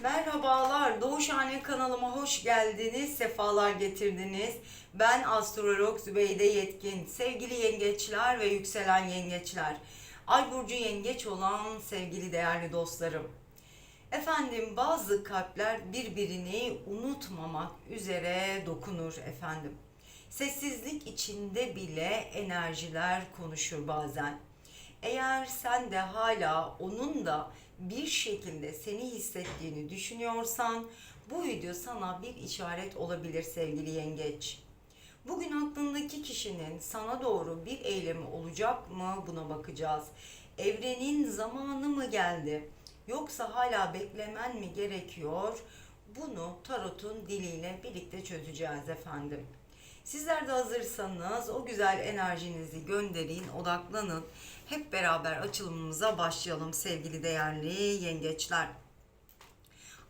Merhabalar, Doğuşhane kanalıma hoş geldiniz, sefalar getirdiniz. Ben astrolog Zübeyde Yetkin. Sevgili yengeçler ve yükselen yengeçler, Ay burcu yengeç olan sevgili değerli dostlarım. Efendim bazı kalpler birbirini unutmamak üzere dokunur efendim. Sessizlik içinde bile enerjiler konuşur bazen. Eğer sen de hala onun da bir şekilde seni hissettiğini düşünüyorsan bu video sana bir işaret olabilir sevgili yengeç. Bugün aklındaki kişinin sana doğru bir eylemi olacak mı buna bakacağız. Evrenin zamanı mı geldi? Yoksa hala beklemen mi gerekiyor? Bunu tarotun diliyle birlikte çözeceğiz efendim. Sizler de hazırsanız o güzel enerjinizi gönderin, odaklanın. Hep beraber açılımımıza başlayalım sevgili değerli yengeçler.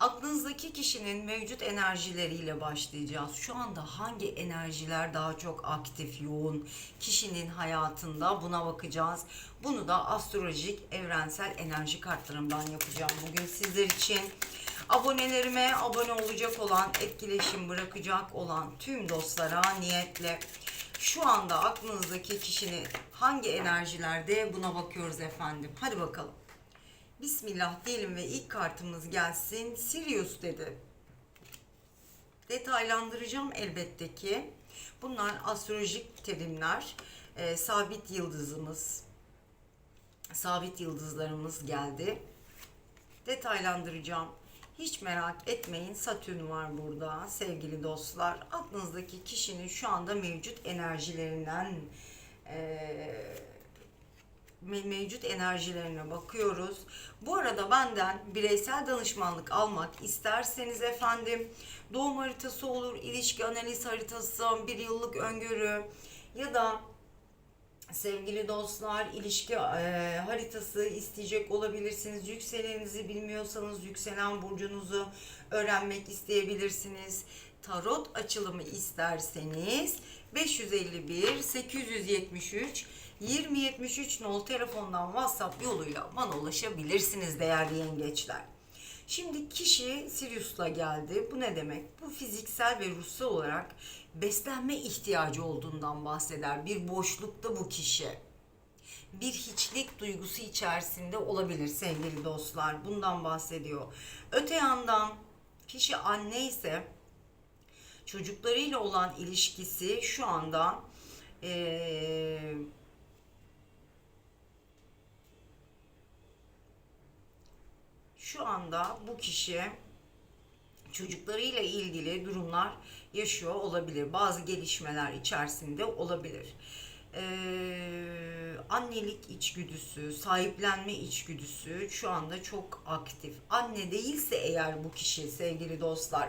Aklınızdaki kişinin mevcut enerjileriyle başlayacağız. Şu anda hangi enerjiler daha çok aktif, yoğun kişinin hayatında buna bakacağız. Bunu da astrolojik evrensel enerji kartlarımdan yapacağım bugün sizler için. Abonelerime abone olacak olan, etkileşim bırakacak olan tüm dostlara niyetle şu anda aklınızdaki kişinin hangi enerjilerde buna bakıyoruz efendim. Hadi bakalım. Bismillah diyelim ve ilk kartımız gelsin. Sirius dedi. Detaylandıracağım elbette ki. Bunlar astrolojik terimler. Ee, sabit yıldızımız, sabit yıldızlarımız geldi. Detaylandıracağım. Hiç merak etmeyin Satürn var burada sevgili dostlar. Aklınızdaki kişinin şu anda mevcut enerjilerinden me- mevcut enerjilerine bakıyoruz. Bu arada benden bireysel danışmanlık almak isterseniz efendim doğum haritası olur, ilişki analiz haritası, bir yıllık öngörü ya da sevgili dostlar ilişki e, haritası isteyecek olabilirsiniz. Yükseleninizi bilmiyorsanız yükselen burcunuzu öğrenmek isteyebilirsiniz. Tarot açılımı isterseniz 551 873 2073 nol telefondan WhatsApp yoluyla bana ulaşabilirsiniz değerli yengeçler. Şimdi kişi Sirius'la geldi. Bu ne demek? Bu fiziksel ve ruhsal olarak beslenme ihtiyacı olduğundan bahseder. Bir boşlukta bu kişi. Bir hiçlik duygusu içerisinde olabilir sevgili dostlar. Bundan bahsediyor. Öte yandan kişi anne ise çocuklarıyla olan ilişkisi şu anda eee şu anda bu kişi çocuklarıyla ilgili durumlar yaşıyor olabilir. Bazı gelişmeler içerisinde olabilir. Ee, annelik içgüdüsü, sahiplenme içgüdüsü şu anda çok aktif. Anne değilse eğer bu kişi sevgili dostlar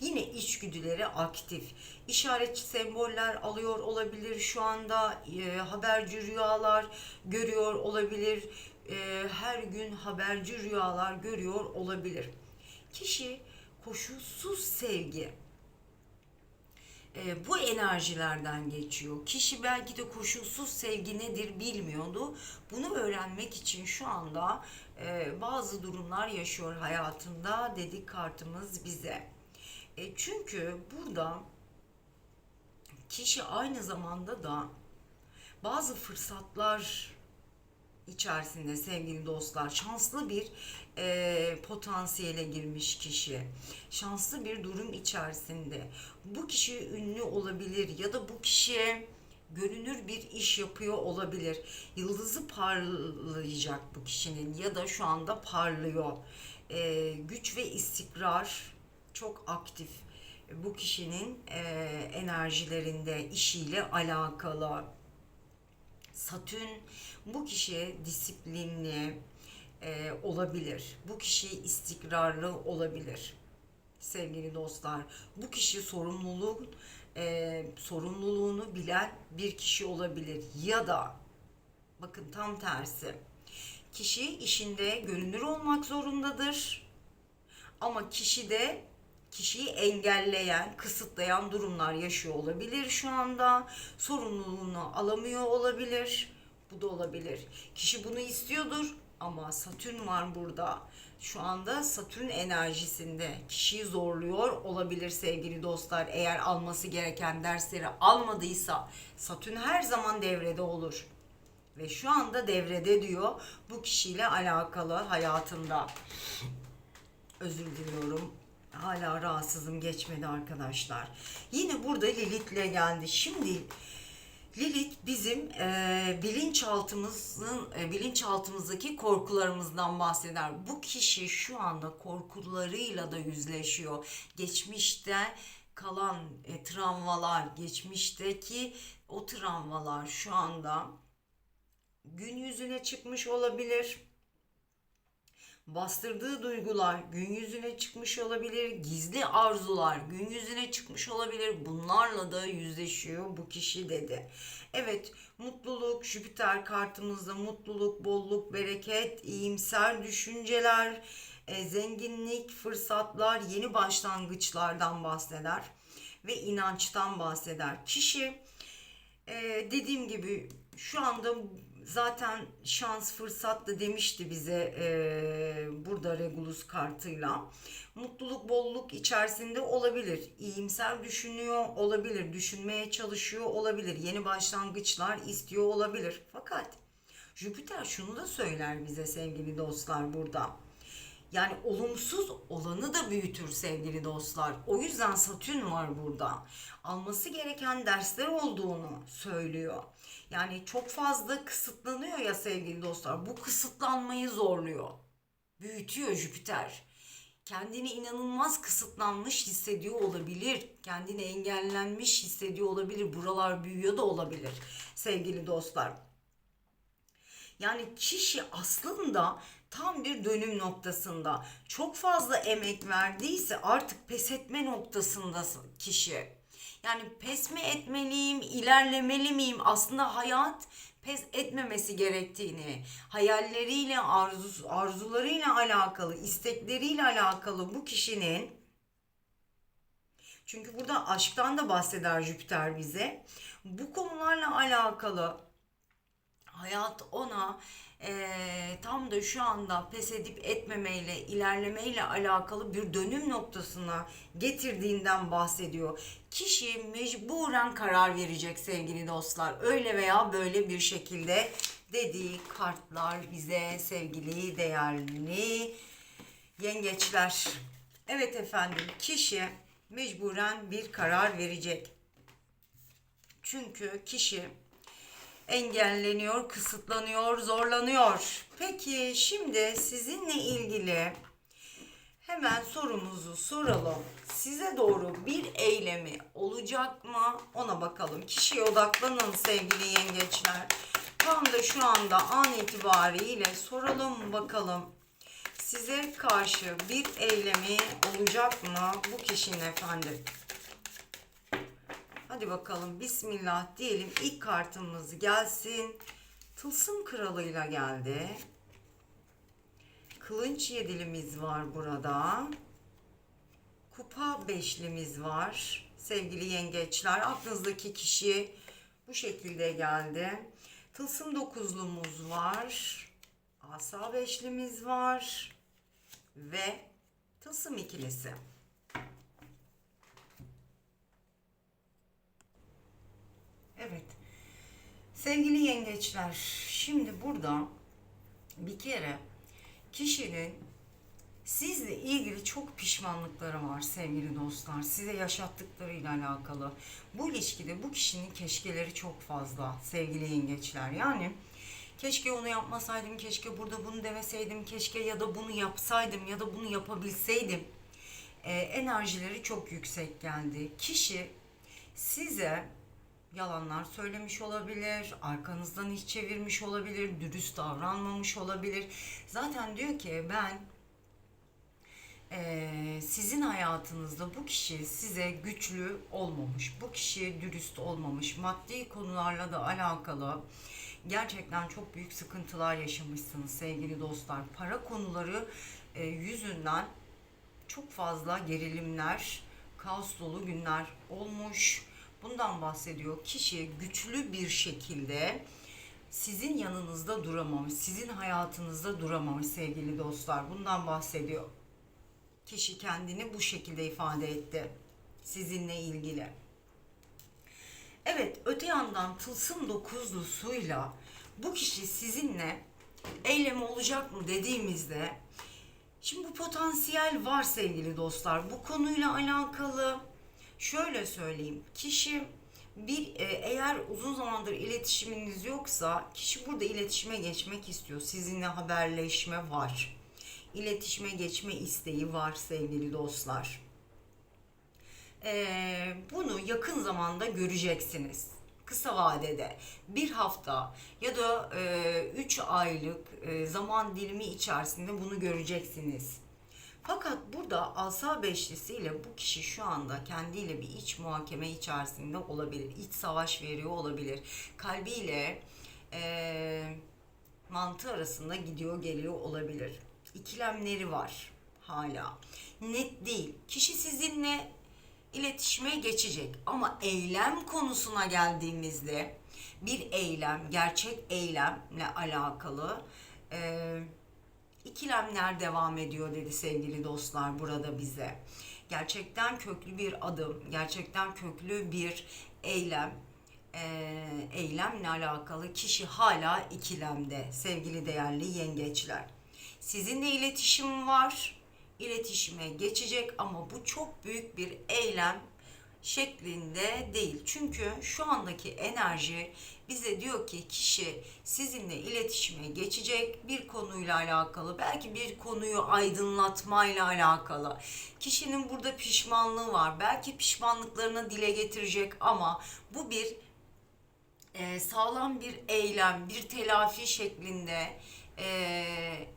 yine içgüdüleri aktif. İşaretçi semboller alıyor olabilir şu anda e, haberci rüyalar görüyor olabilir. E, her gün haberci rüyalar görüyor olabilir. Kişi koşulsuz sevgi e, bu enerjilerden geçiyor. Kişi belki de koşulsuz sevgi nedir bilmiyordu. Bunu öğrenmek için şu anda e, bazı durumlar yaşıyor hayatında dedik kartımız bize. E, çünkü burada kişi aynı zamanda da bazı fırsatlar içerisinde sevgili dostlar şanslı bir e, potansiyele girmiş kişi. Şanslı bir durum içerisinde bu kişi ünlü olabilir ya da bu kişiye görünür bir iş yapıyor olabilir. Yıldızı parlayacak bu kişinin ya da şu anda parlıyor. E, güç ve istikrar çok aktif bu kişinin e, enerjilerinde işiyle alakalı Satürn bu kişi disiplinli e, olabilir. Bu kişi istikrarlı olabilir. Sevgili dostlar, bu kişi sorumluluk e, sorumluluğunu bilen bir kişi olabilir ya da bakın tam tersi. Kişi işinde görünür olmak zorundadır. Ama kişi de kişiyi engelleyen, kısıtlayan durumlar yaşıyor olabilir şu anda. Sorumluluğunu alamıyor olabilir. Bu da olabilir. Kişi bunu istiyordur ama Satürn var burada. şu anda Satürn enerjisinde kişiyi zorluyor olabilir sevgili dostlar. Eğer alması gereken dersleri almadıysa Satürn her zaman devrede olur. Ve şu anda devrede diyor bu kişiyle alakalı hayatında. Özür diliyorum. Hala rahatsızım geçmedi arkadaşlar. Yine burada Lilith'le geldi. Şimdi Lilith bizim e, bilinçaltımızın e, bilinçaltımızdaki korkularımızdan bahseder. Bu kişi şu anda korkularıyla da yüzleşiyor. Geçmişte kalan e, travmalar, geçmişteki o travmalar şu anda gün yüzüne çıkmış olabilir. Bastırdığı duygular gün yüzüne çıkmış olabilir. Gizli arzular gün yüzüne çıkmış olabilir. Bunlarla da yüzleşiyor bu kişi dedi. Evet mutluluk Jüpiter kartımızda mutluluk, bolluk, bereket, iyimser düşünceler, e, zenginlik, fırsatlar, yeni başlangıçlardan bahseder ve inançtan bahseder. Kişi ee, dediğim gibi şu anda zaten şans fırsat da demişti bize ee, burada Regulus kartıyla. Mutluluk bolluk içerisinde olabilir. İyimser düşünüyor olabilir. Düşünmeye çalışıyor olabilir. Yeni başlangıçlar istiyor olabilir. Fakat Jüpiter şunu da söyler bize sevgili dostlar burada. Yani olumsuz olanı da büyütür sevgili dostlar. O yüzden Satürn var burada. Alması gereken dersler olduğunu söylüyor. Yani çok fazla kısıtlanıyor ya sevgili dostlar. Bu kısıtlanmayı zorluyor. Büyütüyor Jüpiter. Kendini inanılmaz kısıtlanmış hissediyor olabilir. Kendini engellenmiş hissediyor olabilir. Buralar büyüyor da olabilir sevgili dostlar. Yani kişi aslında tam bir dönüm noktasında. Çok fazla emek verdiyse artık pes etme noktasında kişi. Yani pes mi etmeliyim, ilerlemeli miyim? Aslında hayat pes etmemesi gerektiğini, hayalleriyle, arzu, arzularıyla alakalı, istekleriyle alakalı bu kişinin çünkü burada aşktan da bahseder Jüpiter bize. Bu konularla alakalı hayat ona e, tam da şu anda pes edip etmemeyle, ilerlemeyle alakalı bir dönüm noktasına getirdiğinden bahsediyor. Kişi mecburen karar verecek sevgili dostlar. Öyle veya böyle bir şekilde dediği kartlar bize sevgili değerli yengeçler. Evet efendim kişi mecburen bir karar verecek. Çünkü kişi engelleniyor, kısıtlanıyor, zorlanıyor. Peki şimdi sizinle ilgili hemen sorumuzu soralım. Size doğru bir eylemi olacak mı? Ona bakalım. Kişiye odaklanın sevgili yengeçler. Tam da şu anda an itibariyle soralım bakalım. Size karşı bir eylemi olacak mı bu kişinin efendim? Hadi bakalım bismillah diyelim ilk kartımız gelsin. Tılsım kralıyla geldi. Kılınç yedilimiz var burada. Kupa beşlimiz var. Sevgili yengeçler aklınızdaki kişi bu şekilde geldi. Tılsım dokuzlumuz var. Asa beşlimiz var. Ve tılsım ikilisi. Evet. Sevgili yengeçler, şimdi burada bir kere kişinin sizle ilgili çok pişmanlıkları var sevgili dostlar. Size yaşattıklarıyla alakalı. Bu ilişkide bu kişinin keşkeleri çok fazla sevgili yengeçler. Yani keşke onu yapmasaydım, keşke burada bunu demeseydim, keşke ya da bunu yapsaydım ya da bunu yapabilseydim. Ee, enerjileri çok yüksek geldi. Kişi size yalanlar söylemiş olabilir, arkanızdan iş çevirmiş olabilir, dürüst davranmamış olabilir. Zaten diyor ki ben eee, sizin hayatınızda bu kişi size güçlü olmamış, bu kişi dürüst olmamış, maddi konularla da alakalı gerçekten çok büyük sıkıntılar yaşamışsınız sevgili dostlar. Para konuları e, yüzünden çok fazla gerilimler, kaos dolu günler olmuş. Bundan bahsediyor. Kişi güçlü bir şekilde sizin yanınızda duramamış, sizin hayatınızda duramamış sevgili dostlar. Bundan bahsediyor. Kişi kendini bu şekilde ifade etti sizinle ilgili. Evet, öte yandan tılsım dokuzlusuyla bu kişi sizinle eylemi olacak mı dediğimizde şimdi bu potansiyel var sevgili dostlar. Bu konuyla alakalı şöyle söyleyeyim. Kişi bir e, eğer uzun zamandır iletişiminiz yoksa kişi burada iletişime geçmek istiyor. Sizinle haberleşme var. İletişime geçme isteği var sevgili dostlar. Ee, bunu yakın zamanda göreceksiniz. Kısa vadede bir hafta ya da 3 aylık e, zaman dilimi içerisinde bunu göreceksiniz. Fakat burada asa beşlisiyle bu kişi şu anda kendiyle bir iç muhakeme içerisinde olabilir. İç savaş veriyor olabilir. Kalbiyle e, mantığı arasında gidiyor geliyor olabilir. İkilemleri var hala. Net değil. Kişi sizinle iletişime geçecek ama eylem konusuna geldiğimizde bir eylem, gerçek eylemle alakalı e, ikilemler devam ediyor dedi sevgili dostlar burada bize. Gerçekten köklü bir adım, gerçekten köklü bir eylem, e, eylemle alakalı kişi hala ikilemde sevgili değerli yengeçler. Sizinle iletişim var, iletişime geçecek ama bu çok büyük bir eylem şeklinde değil. Çünkü şu andaki enerji bize diyor ki kişi sizinle iletişime geçecek bir konuyla alakalı, belki bir konuyu aydınlatmayla alakalı. Kişinin burada pişmanlığı var. Belki pişmanlıklarını dile getirecek ama bu bir e, sağlam bir eylem, bir telafi şeklinde e,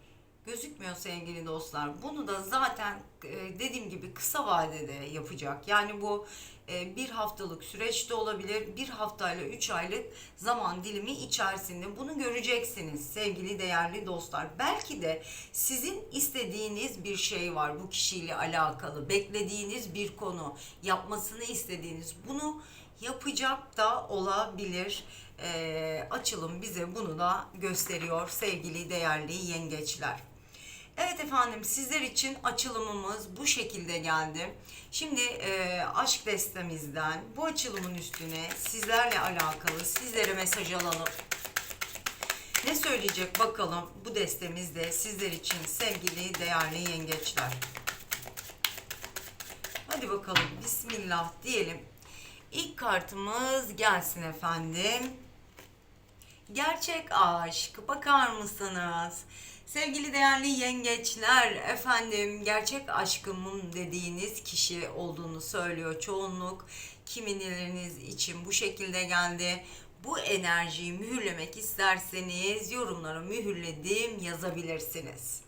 gözükmüyor sevgili dostlar. Bunu da zaten e, dediğim gibi kısa vadede yapacak. Yani bu e, bir haftalık süreçte olabilir. Bir haftayla üç aylık zaman dilimi içerisinde bunu göreceksiniz sevgili değerli dostlar. Belki de sizin istediğiniz bir şey var bu kişiyle alakalı. Beklediğiniz bir konu, yapmasını istediğiniz bunu yapacak da olabilir. E, açılım bize bunu da gösteriyor sevgili değerli yengeçler. Evet efendim sizler için açılımımız bu şekilde geldi. Şimdi e, aşk destemizden bu açılımın üstüne sizlerle alakalı sizlere mesaj alalım. Ne söyleyecek bakalım bu destemizde sizler için sevgili değerli yengeçler. Hadi bakalım bismillah diyelim. İlk kartımız gelsin efendim. Gerçek aşk bakar mısınız? Sevgili değerli yengeçler, efendim gerçek aşkımın dediğiniz kişi olduğunu söylüyor çoğunluk. Kimileriniz için bu şekilde geldi. Bu enerjiyi mühürlemek isterseniz yorumlara mühürledim yazabilirsiniz.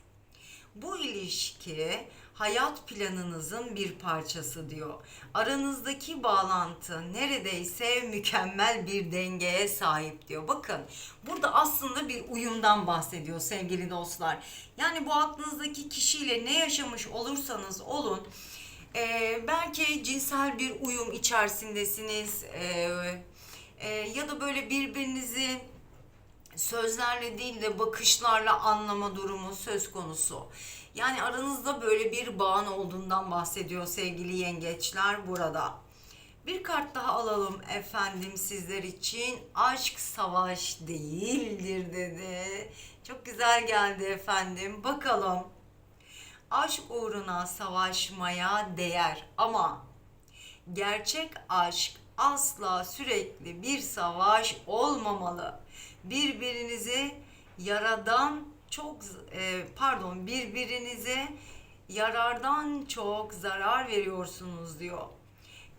Bu ilişki hayat planınızın bir parçası diyor. Aranızdaki bağlantı neredeyse mükemmel bir dengeye sahip diyor. Bakın burada aslında bir uyumdan bahsediyor sevgili dostlar. Yani bu aklınızdaki kişiyle ne yaşamış olursanız olun e, belki cinsel bir uyum içerisindesiniz e, e, ya da böyle birbirinizi sözlerle değil de bakışlarla anlama durumu söz konusu. Yani aranızda böyle bir bağın olduğundan bahsediyor sevgili yengeçler burada. Bir kart daha alalım efendim sizler için. Aşk savaş değildir dedi. Çok güzel geldi efendim. Bakalım. Aşk uğruna savaşmaya değer ama gerçek aşk asla sürekli bir savaş olmamalı. Birbirinizi yaradan çok e, pardon birbirinize yarardan çok zarar veriyorsunuz diyor.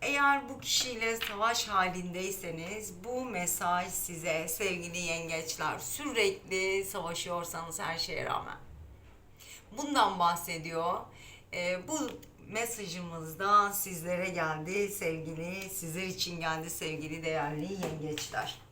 Eğer bu kişiyle savaş halindeyseniz bu mesaj size sevgili yengeçler sürekli savaşıyorsanız her şeye rağmen. Bundan bahsediyor. E, bu mesajımız da sizlere geldi sevgili, sizler için geldi sevgili değerli yengeçler.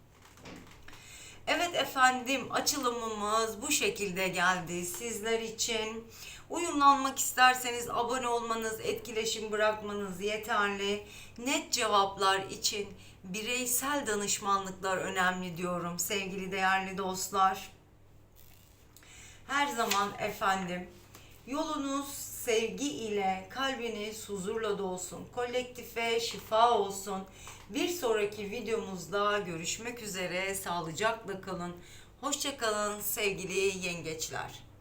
Evet efendim açılımımız bu şekilde geldi sizler için. Uyumlanmak isterseniz abone olmanız, etkileşim bırakmanız yeterli. Net cevaplar için bireysel danışmanlıklar önemli diyorum sevgili değerli dostlar. Her zaman efendim yolunuz sevgi ile kalbiniz huzurla dolsun. Kolektife şifa olsun. Bir sonraki videomuzda görüşmek üzere. Sağlıcakla kalın. Hoşçakalın sevgili yengeçler.